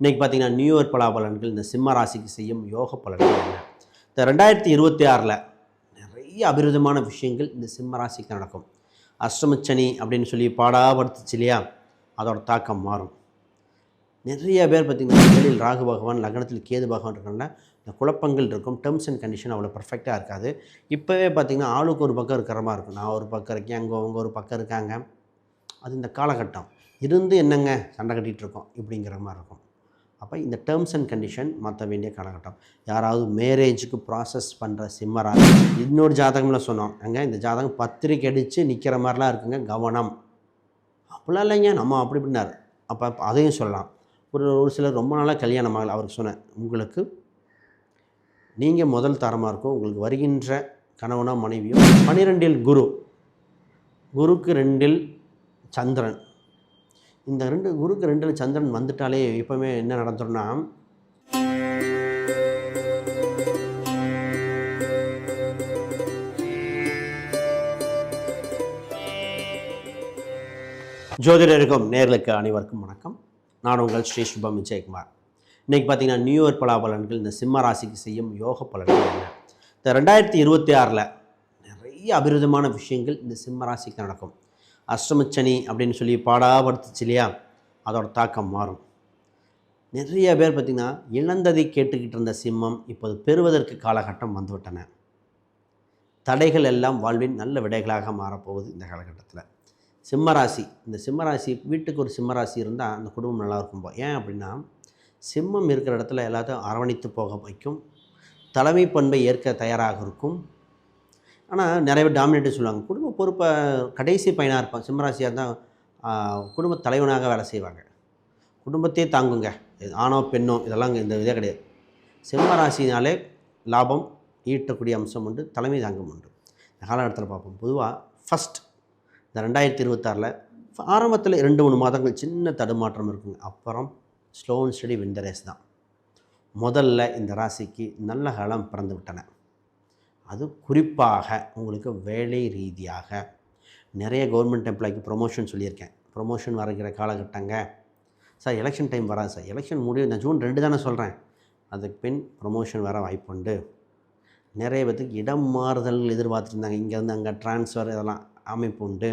இன்றைக்கி பார்த்தீங்கன்னா new year பலாபலன்கள் இந்த சிம்ம ராசிக்கு செய்யும் யோக பலன்கள் என்ன? இந்த ரெண்டாயிரத்தி இருபத்தி ஆறில் நிறைய அபிரிதமான விஷயங்கள் இந்த சிம்ம ராசிக்கு நடக்கும். அஷ்டமச்சனி அப்படின்னு சொல்லி பாடாபடுத்துச்சு இல்லையா? அதோட தாக்கம் மாறும். நிறைய பேர் பார்த்திங்கன்னா முதலில் ராகு பகவான் லக்னத்தில் கேது பகவான் இருக்கனால இந்த குழப்பங்கள் இருக்கும். டேர்ம்ஸ் அண்ட் கண்டிஷன் அவ்வளோ பர்ஃபெக்டாக இருக்காது. இப்போவே பார்த்திங்கன்னா ஆளுக்கு ஒரு பக்கம் இருக்கிற மாதிரி இருக்கும். நான் ஒரு பக்கம் இருக்கேன் அங்கே அவங்க ஒரு பக்கம் இருக்காங்க. அது இந்த காலகட்டம். இருந்து என்னங்க சண்டை கட்டிகிட்டு இருக்கோம்? இப்படிங்கிற மாதிரி இருக்கும். அப்போ இந்த டேர்ம்ஸ் அண்ட் கண்டிஷன் மாற்ற வேண்டிய காலகட்டம். யாராவது மேரேஜுக்கு ப்ராசஸ் பண்ணுற சிம்மராக இன்னொரு ஜாதகம்ல சொன்னோம். அங்கே இந்த ஜாதகம் பத்திரிக்கை அடித்து நிற்கிற மாதிரிலாம் இருக்குங்க கவனம். அப்படிலாம் இல்லைங்க நம்ம அப்படி பண்ணார். அப்போ அதையும் சொல்லலாம். ஒரு ஒரு சிலர் ரொம்ப நாளாக கல்யாணம் ஆகலை அவருக்கு சொன்னேன். உங்களுக்கு நீங்கள் முதல் தரமாக இருக்கும் உங்களுக்கு வருகின்ற கணவனோ மனைவியோ பனிரெண்டில் குரு. குருக்கு ரெண்டில் சந்திரன். இந்த ரெண்டு குருக்கு ரெண்டில் சந்திரன் வந்துட்டாலே எப்போவுமே என்ன நடந்துரும்னா ஜோதிடருக்கும் நேர்களுக்கு அனைவருக்கும் வணக்கம். நான் உங்கள் ஸ்ரீ சுபம் விஜயகுமார். இன்றைக்கி பார்த்தீங்கன்னா நியூ இயர் பலாபலன்கள் இந்த சிம்ம ராசிக்கு செய்யும் யோக பலன்கள் என்ன? இந்த ரெண்டாயிரத்தி இருபத்தி ஆறில் நிறைய அபிரதமான விஷயங்கள் இந்த சிம்ம ராசிக்கு நடக்கும். அஷ்டமச்சனி அப்படின்னு சொல்லி பாடாபடுத்துச்சு இல்லையா? அதோட தாக்கம் மாறும். நிறைய பேர் பார்த்திங்கன்னா இழந்ததை கேட்டுக்கிட்டு இருந்த சிம்மம் இப்போது பெறுவதற்கு காலகட்டம் வந்துவிட்டன. தடைகள் எல்லாம் வாழ்வின் நல்ல விடைகளாக மாறப்போகுது இந்த காலகட்டத்தில். சிம்மராசி இந்த சிம்மராசி வீட்டுக்கு ஒரு சிம்மராசி இருந்தால் அந்த குடும்பம் நல்லா இருக்கும் ஏன் அப்படின்னா சிம்மம் இருக்கிற இடத்துல எல்லாத்தையும் அரவணைத்து போக வைக்கும். தலைமை பண்பை ஏற்க தயாராக இருக்கும். ஆனால் நிறைய பேர் டாமினேட்டு சொல்லுவாங்க. குடும்ப பொறுப்பை கடைசி பையனாக இருப்பான் சிம்மராசியாக தான் குடும்ப தலைவனாக வேலை செய்வாங்க. குடும்பத்தையே தாங்குங்க. இது ஆணோ பெண்ணோ இதெல்லாம் இந்த இதே கிடையாது. சிம்மராசினாலே லாபம் ஈட்டக்கூடிய அம்சம் உண்டு தலைமை தாங்கம் உண்டு. இந்த காலகட்டத்தில் பார்ப்போம். பொதுவாக ஃபஸ்ட் இந்த ரெண்டாயிரத்தி இருபத்தாறில் ஆரம்பத்தில் ரெண்டு மூணு மாதங்கள் சின்ன தடுமாற்றம் இருக்குங்க. அப்புறம் ஸ்லோ அண்ட் ஸ்டடி ரேஸ் தான். முதல்ல இந்த ராசிக்கு நல்ல காலம் பிறந்து விட்டன. அது குறிப்பாக உங்களுக்கு வேலை ரீதியாக. நிறைய கவர்மெண்ட் எம்ப்ளாய்க்கு ப்ரொமோஷன் சொல்லியிருக்கேன். ப்ரொமோஷன் வருகிற காலகட்டங்க. சார் எலெக்ஷன் டைம் வராது சார். எலெக்ஷன் முடிவு நான் ஜூன் ரெண்டு தானே சொல்கிறேன் அதுக்கு பின் ப்ரொமோஷன் வர வாய்ப்புண்டு. நிறைய பேத்துக்கு இடம் மாறுதல் எதிர்பார்த்துருந்தாங்க. இங்கேருந்து அங்கே ட்ரான்ஸ்ஃபர் இதெல்லாம் அமைப்பு உண்டு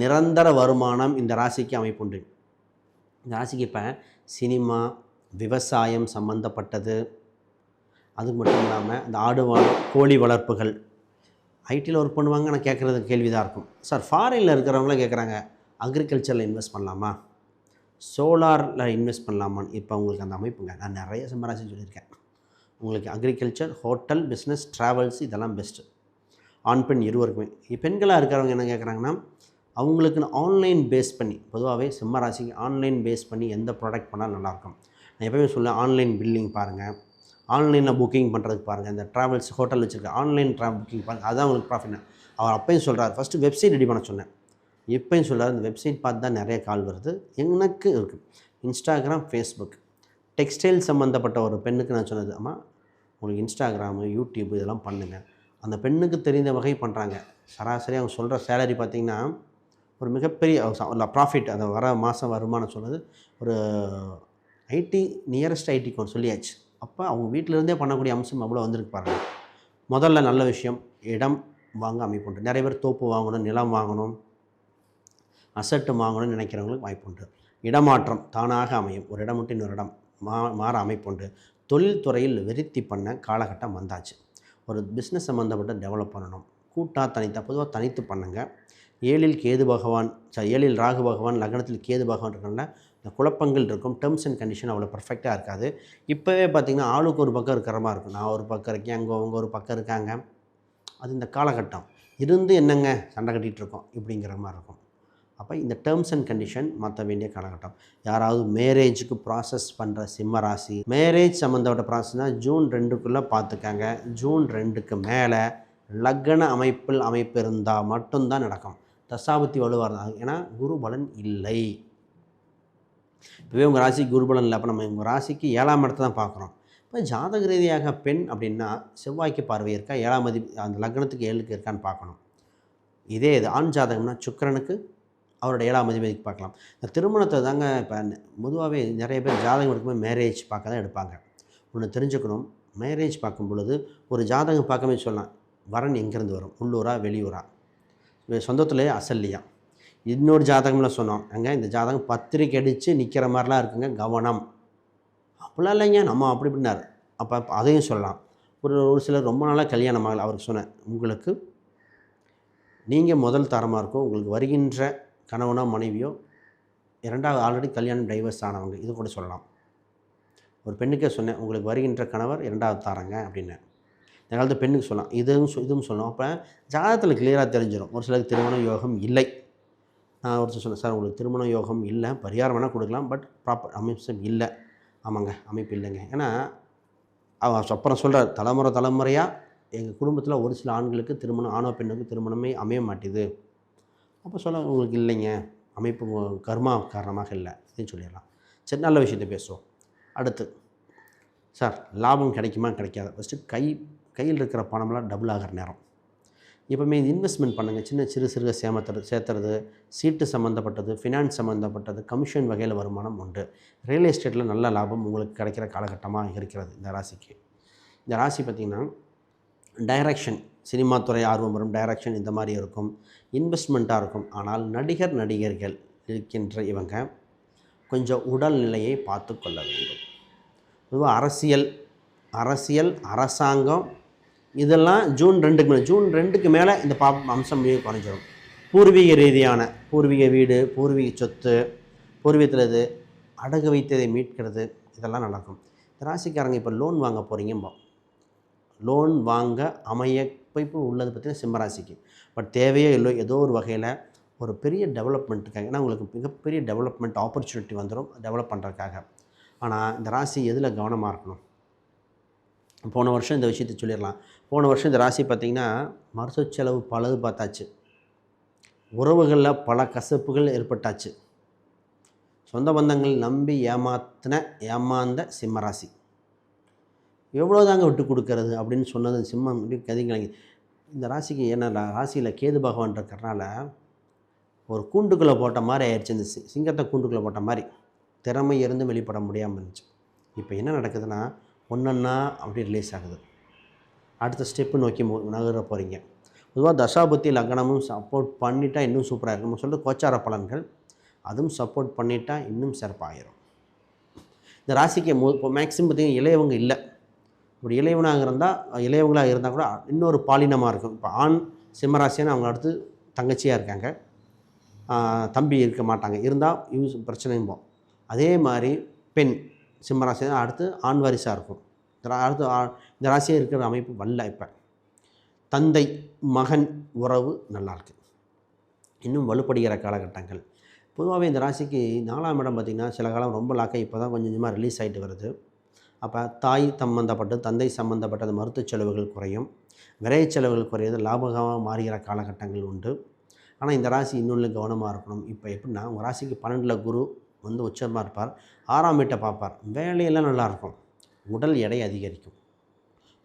நிரந்தர வருமானம் இந்த ராசிக்கு அமைப்புண்டு. இந்த ராசிக்கு இப்போ சினிமா விவசாயம் சம்மந்தப்பட்டது அது மட்டும் இல்லாமல் இந்த ஆடு கோழி வளர்ப்புகள். ஐடியில் ஒர்க் பண்ணுவாங்க ஆனால் கேட்குறது கேள்வி தான் இருக்கும் சார் ஃபாரினில் இருக்கிறவங்களாம் கேட்குறாங்க அக்ரிகல்ச்சரில் இன்வெஸ்ட் பண்ணலாமா? சோலாரில் இன்வெஸ்ட் பண்ணலாமான்னு இப்போ உங்களுக்கு அந்த அமைப்புங்க. நான் நிறைய சிம்மராசி சொல்லியிருக்கேன். உங்களுக்கு அக்ரிகல்ச்சர் ஹோட்டல் பிஸ்னஸ் ட்ராவல்ஸ் இதெல்லாம் பெஸ்ட்டு ஆண் பெண் இருவருக்குமே. பெண்களாக இருக்கிறவங்க என்ன கேட்குறாங்கன்னா அவங்களுக்குன்னு ஆன்லைன் பேஸ் பண்ணி பொதுவாகவே சிம்ம ராசிக்கு ஆன்லைன் பேஸ் பண்ணி எந்த ப்ராடக்ட் பண்ணால் நல்லாயிருக்கும் நான் எப்போயுமே சொல்ல ஆன்லைன் பில்லிங் பாருங்கள் ஆன்லைனில் புக்கிங் பண்ணுறதுக்கு பாருங்கள் இந்த ட்ராவல்ஸ் ஹோட்டல் வச்சுருக்க ஆன்லைன் ட்ரா புக்கிங் பாருங்கள் அதான் உங்களுக்கு ப்ராஃபிட் அவர் அப்பையும் சொல்கிறார் ஃபஸ்ட்டு வெப்சைட் ரெடி பண்ண சொன்னேன். எப்பையும் சொல்கிறார் இந்த வெப்சைட் பார்த்து தான் நிறைய கால் வருது. எனக்கு இருக்குது இன்ஸ்டாகிராம் ஃபேஸ்புக் டெக்ஸ்டைல் சம்மந்தப்பட்ட ஒரு பெண்ணுக்கு நான் சொன்னது அம்மா உங்களுக்கு இன்ஸ்டாகிராமு யூடியூப் இதெல்லாம் பண்ணுங்கள் அந்த பெண்ணுக்கு தெரிந்த வகை பண்ணுறாங்க சராசரி அவங்க சொல்கிற சேலரி பார்த்திங்கன்னா ஒரு மிகப்பெரிய ப்ராஃபிட் அந்த வர மாதம் வருமானம் சொன்னது ஒரு ஐடி நியரஸ்ட் ஐடிக்கு ஒன்று சொல்லியாச்சு. அப்போ அவங்க வீட்டிலேருந்தே பண்ணக்கூடிய அம்சம் அவ்வளோ வந்திருக்கு பாருங்கள் முதல்ல நல்ல விஷயம் இடம் வாங்க அமைப்புண்டு நிறைய பேர் தோப்பு வாங்கணும் நிலம் வாங்கணும் அசட்டு வாங்கணும்னு நினைக்கிறவங்களுக்கு வாய்ப்புண்டு இடமாற்றம் தானாக அமையும். ஒரு இடம் விட்டு இன்னொரு இடம் மா மாற அமைப்பு உண்டு. தொழில்துறையில் விருத்தி பண்ண காலகட்டம் வந்தாச்சு. ஒரு பிஸ்னஸ் சம்மந்தப்பட்ட டெவலப் பண்ணணும். கூட்டாக தனித்தா பொதுவாக தனித்து பண்ணுங்கள் ஏழில் கேது பகவான் சாரி ஏழில் ராகு பகவான் லக்னத்தில் கேது பகவான் இருக்கனால இந்த குழப்பங்கள் இருக்கும். டேர்ம்ஸ் அண்ட் கண்டிஷன் அவ்வளோ பர்ஃபெக்டாக இருக்காது. இப்போவே பார்த்திங்கன்னா ஆளுக்கு ஒரு பக்கம் இருக்கிற மாதிரி இருக்கும். நான் ஒரு பக்கம் இருக்கேன் அங்கே அவங்க ஒரு பக்கம் இருக்காங்க. அது இந்த காலகட்டம். இருந்து என்னங்க சண்டை கட்டிகிட்டு இருக்கோம்? இப்படிங்கிற மாதிரி இருக்கும். அப்போ இந்த டேர்ம்ஸ் அண்ட் கண்டிஷன் மாற்ற வேண்டிய காலகட்டம். யாராவது மேரேஜுக்கு ப்ராசஸ் பண்ணுற சிம்ம ராசி மேரேஜ் சம்மந்தப்பட்ட ப்ராசஸ்னால் ஜூன் ரெண்டுக்குள்ளே பார்த்துக்காங்க. ஜூன் ரெண்டுக்கு மேலே லக்ன அமைப்பில் அமைப்பு இருந்தால் மட்டும்தான் நடக்கும். தசாபுத்தி வலுவாக இருந்தால் ஏன்னா குரு பலன் இல்லை. இப்போவே உங்கள் ராசிக்கு குருபலன் இல்லை அப்போ நம்ம உங்கள் ராசிக்கு ஏழாம் இடத்தை தான் பார்க்குறோம். இப்போ ஜாதக ரீதியாக பெண் அப்படின்னா செவ்வாய்க்கு பார்வை இருக்கா? ஏழாம் மதி அந்த லக்னத்துக்கு ஏழுக்கு இருக்கான்னு பார்க்கணும். இதே இது ஆண் ஜாதகம்னா சுக்கரனுக்கு அவரோட ஏழாம் அதிபதிக்கு பார்க்கலாம். இந்த திருமணத்தை தாங்க இப்போ பொதுவாகவே நிறைய பேர் ஜாதகம் எடுக்கும்போது மேரேஜ் பார்க்க தான் எடுப்பாங்க. ஒன்று தெரிஞ்சுக்கணும் மேரேஜ் பார்க்கும் பொழுது ஒரு ஜாதகம் பார்க்கவே சொல்லலாம் வரன் எங்கேருந்து வரும்? உள்ளூரா வெளியூரா? சொந்தத்துலேயே அசல்லையா? இன்னொரு ஜாதகம்லாம் சொன்னோம். அங்கே இந்த ஜாதகம் பத்திரிக்கை அடித்து நிற்கிற மாதிரிலாம் இருக்குங்க கவனம். அப்படிலாம் இல்லைங்க நம்ம அப்படி இப்படினார் அப்போ அதையும் சொல்லலாம். ஒரு ஒரு சிலர் ரொம்ப நாளாக கல்யாணம் ஆகலை அவருக்கு சொன்னேன். உங்களுக்கு நீங்கள் முதல் தரமாக இருக்கும் உங்களுக்கு வருகின்ற கணவனோ மனைவியோ இரண்டாவது ஆல்ரெடி கல்யாணம் டைவர்ஸ் ஆனவங்க இது கூட சொல்லலாம். ஒரு பெண்ணுக்கே சொன்னேன் உங்களுக்கு வருகின்ற கணவர் இரண்டாவது தாரங்க அப்படின்னு. இந்த காலத்து பெண்ணுக்கு சொல்லலாம். இதுவும் இதுவும் சொல்லலாம் அப்போ ஜாதகத்தில் கிளியராக தெரிஞ்சிடும் ஒரு சிலருக்கு திருமண யோகம் இல்லை. நான் ஒருத்தர் சொன்னேன் சார் உங்களுக்கு திருமண யோகம் இல்லை பரிகாரம் வேணால் கொடுக்கலாம் பட் ப்ராப்பர் அமைப்பு இல்லை. ஆமாங்க அமைப்பு இல்லைங்க. ஏன்னா அவன் அப்புறம் சொல்கிறார் தலைமுறை தலைமுறையாக எங்கள் குடும்பத்தில் ஒரு சில ஆண்களுக்கு திருமணம் ஆணோ பெண்ணுக்கு திருமணமே அமைய மாட்டேது. அப்போ சொல்ல உங்களுக்கு இல்லைங்க. அமைப்பு கர்மா காரணமாக இல்லை. இதையும் சொல்லிடலாம். சரி நல்ல விஷயத்த பேசுவோம். அடுத்து சார் லாபம் கிடைக்குமா கிடைக்காது? ஃபஸ்ட்டு கை கையில் இருக்கிற பணம்லாம் டபுள் ஆகிற நேரம். எப்பவுமே இன்வெஸ்ட்மெண்ட் பண்ணுங்கள் சின்ன சிறு சிறு சேமத்துறது சேர்த்துறது சீட்டு சம்மந்தப்பட்டது ஃபினான்ஸ் சம்மந்தப்பட்டது கமிஷன் வகையில் வருமானம் உண்டு. ரியல் எஸ்டேட்டில் நல்ல லாபம் உங்களுக்கு கிடைக்கிற காலகட்டமாக இருக்கிறது இந்த ராசிக்கு. இந்த ராசி பார்த்திங்கன்னா டைரக்ஷன் சினிமா துறை ஆர்வம் வரும். டைரக்ஷன் இந்த மாதிரி இருக்கும். இன்வெஸ்ட்மெண்ட்டாக இருக்கும். ஆனால் நடிகர் நடிகர்கள் இருக்கின்ற இவங்க கொஞ்சம் உடல்நிலையை பார்த்து கொள்ள வேண்டும். பொதுவாக அரசியல் அரசியல் அரசாங்கம் இதெல்லாம் ஜூன் ரெண்டுக்கு மேலே ஜூன் ரெண்டுக்கு மேலே இந்த பா அம்சம் குறைஞ்சிடும் குறைஞ்சிரும்? பூர்வீக ரீதியான பூர்வீக வீடு பூர்வீக சொத்து பூர்வீகத்தில் இது அடகு வைத்ததை மீட்கிறது இதெல்லாம் நடக்கும். இந்த ராசிக்காரங்க இப்போ லோன் வாங்க போகிறீங்க லோன் வாங்க அமையப்பைப்பு உள்ளது பார்த்தீங்கன்னா சிம்மராசிக்கு பட் தேவையோ இல்லை ஏதோ ஒரு வகையில் ஒரு பெரிய டெவலப்மெண்ட்டுக்காக ஏன்னா உங்களுக்கு மிகப்பெரிய டெவலப்மெண்ட் ஆப்பர்ச்சுனிட்டி வந்துடும் டெவலப் பண்ணுறதுக்காக ஆனால் இந்த ராசி எதில் கவனமாக இருக்கணும்? போன வருஷம் இந்த விஷயத்தை சொல்லிடலாம். போன வருஷம் இந்த ராசி பார்த்திங்கன்னா மருத்துவ செலவு பலது பார்த்தாச்சு. உறவுகளில் பல கசப்புகள் ஏற்பட்டாச்சு. சொந்த பந்தங்கள் நம்பி ஏமாத்தின ஏமாந்த சிம்மராசி எவ்வளோ தாங்க விட்டு கொடுக்கறது அப்படின்னு சொன்னது சிம்மம் இப்படி கதிங்கலைங்க இந்த ராசிக்கு என்ன ராசியில் கேது பகவான் இருக்கிறனால ஒரு கூண்டுக்குள்ளே போட்ட மாதிரி ஆயிடுச்சு இந்த சிங்கத்தை கூண்டுக்குள்ளே போட்ட மாதிரி. திறமை இருந்து வெளிப்பட முடியாமல் இருந்துச்சு. இப்போ என்ன நடக்குதுன்னா ஒன்றொன்னா அப்படி ரிலீஸ் ஆகுது. அடுத்த ஸ்டெப்பு நோக்கி நகர போகிறீங்க பொதுவாக தசாபுத்தி லக்னமும் சப்போர்ட் பண்ணிட்டா இன்னும் சூப்பராக இருக்கும். நம்ம சொல்கிறது கோச்சார பலன்கள். அதுவும் சப்போர்ட் பண்ணிட்டா இன்னும் சிறப்பாகிரும் இந்த ராசிக்கு மு இப்போ மேக்ஸிமம் பார்த்திங்கன்னா இளையவங்க இல்லை. இப்படி இளையவனாக இருந்தால் இளையவங்களாக இருந்தால் கூட இன்னொரு பாலினமாக இருக்கும். இப்போ ஆண் சிம்மராசியான அவங்க அடுத்து தங்கச்சியாக இருக்காங்க. தம்பி இருக்க மாட்டாங்க. இருந்தால் யூஸ் பிரச்சனையும் அதே மாதிரி பெண். சிம்மராசி தான். அடுத்து ஆண் வாரிசாக இருக்கும். அடுத்து இந்த ராசியாக இருக்கிற அமைப்பு வல்ல இப்போ. தந்தை மகன் உறவு நல்லா இருக்கு. இன்னும் வலுப்படுகிற காலகட்டங்கள். பொதுவாகவே இந்த ராசிக்கு நாலாம் இடம் பார்த்திங்கன்னா சில காலம் ரொம்ப லாக்காக இப்போ தான் கொஞ்சம் கொஞ்சமாக ரிலீஸ் ஆகிட்டு வருது. அப்போ தாய் சம்மந்தப்பட்டு தந்தை சம்மந்தப்பட்டது மருத்துவ செலவுகள் குறையும். விரைய செலவுகள் குறையிறது லாபகமாக மாறுகிற காலகட்டங்கள் உண்டு. ஆனால் இந்த ராசி இன்னொன்று கவனமாக இருக்கணும். இப்போ எப்படின்னா உங்கள் ராசிக்கு பன்னெண்டில் குரு வந்து உச்சமாக இருப்பார். ஆறாம் வீட்டை பார்ப்பார். வேலையெல்லாம் நல்லாயிருக்கும். உடல் எடை அதிகரிக்கும்.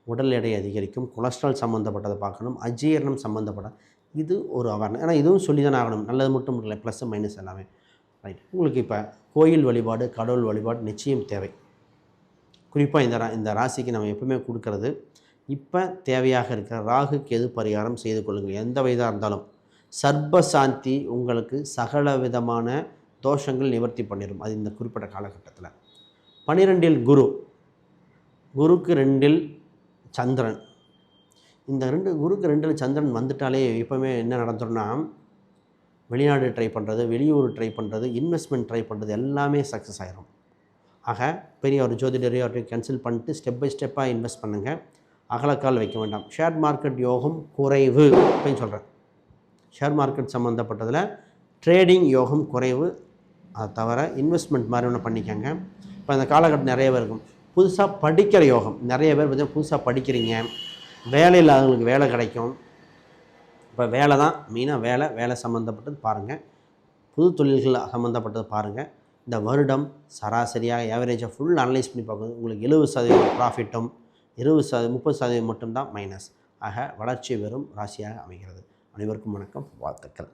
உடல் எடை அதிகரிக்கும். கொலஸ்ட்ரால் சம்மந்தப்பட்டதை பார்க்கணும். அஜீரணம் சம்மந்தப்பட்ட இது ஒரு அவேர்னஸ் ஏன்னா இதுவும் சொல்லி தானே ஆகணும். நல்லது மட்டும் இல்லை. ப்ளஸ் மைனஸ் எல்லாமே. ரைட் உங்களுக்கு இப்போ கோயில் வழிபாடு கடவுள் வழிபாடு நிச்சயம் தேவை. குறிப்பாக இந்த ரா இந்த ராசிக்கு நம்ம எப்பவுமே கொடுக்கறது இப்போ தேவையாக இருக்கிற ராகுக்கு எது பரிகாரம் செய்து கொள்ளுங்கள். எந்த வயதாக இருந்தாலும். சர்ப சாந்தி உங்களுக்கு சகல விதமான தோஷங்கள் நிவர்த்தி பண்ணிடும் அது இந்த குறிப்பிட்ட காலகட்டத்தில். பன்னிரெண்டில் குரு. குருக்கு ரெண்டில் சந்திரன். இந்த ரெண்டு குருக்கு ரெண்டில் சந்திரன் வந்துட்டாலே எப்போவுமே என்ன நடந்துரும்னா வெளிநாடு ட்ரை பண்ணுறது வெளியூர் ட்ரை பண்ணுறது இன்வெஸ்ட்மெண்ட் ட்ரை பண்ணுறது எல்லாமே சக்ஸஸ் ஆகிரும் ஆக பெரிய ஒரு ஜோதிடரையோ அவர்கிட்ட கேன்சல் பண்ணிட்டு ஸ்டெப் பை ஸ்டெப்பாக இன்வெஸ்ட் பண்ணுங்கள் அகலக்கால் வைக்க வேண்டாம். ஷேர் மார்க்கெட் யோகம் குறைவு அப்படின்னு சொல்கிறேன் ஷேர் மார்க்கெட் சம்மந்தப்பட்டதில் ட்ரேடிங் யோகம் குறைவு அதை தவிர இன்வெஸ்ட்மெண்ட் மாதிரி ஒன்று பண்ணிக்கோங்க. இப்போ அந்த காலகட்டம் நிறைய பேர் இருக்கும். புதுசாக படிக்கிற யோகம். நிறைய பேர் பார்த்தீங்கன்னா புதுசாக படிக்கிறீங்க. வேலை இல்லாதவங்களுக்கு வேலை கிடைக்கும். இப்போ வேலை தான் மெயினாக வேலை. வேலை சம்மந்தப்பட்டது பாருங்கள் புது தொழில்கள் சம்மந்தப்பட்டது பாருங்கள் இந்த வருடம் சராசரியாக ஏவரேஜாக ஃபுல் அனலைஸ் பண்ணி பார்க்குறது உங்களுக்கு எழுபது சதவீதம் ப்ராஃபிட்டும் இருபது சதவீதம் முப்பது சதவீதம் மட்டும்தான் மைனஸ் ஆக வளர்ச்சி வெறும் ராசியாக அமைகிறது. அனைவருக்கும் வணக்கம். வாழ்த்துக்கள்.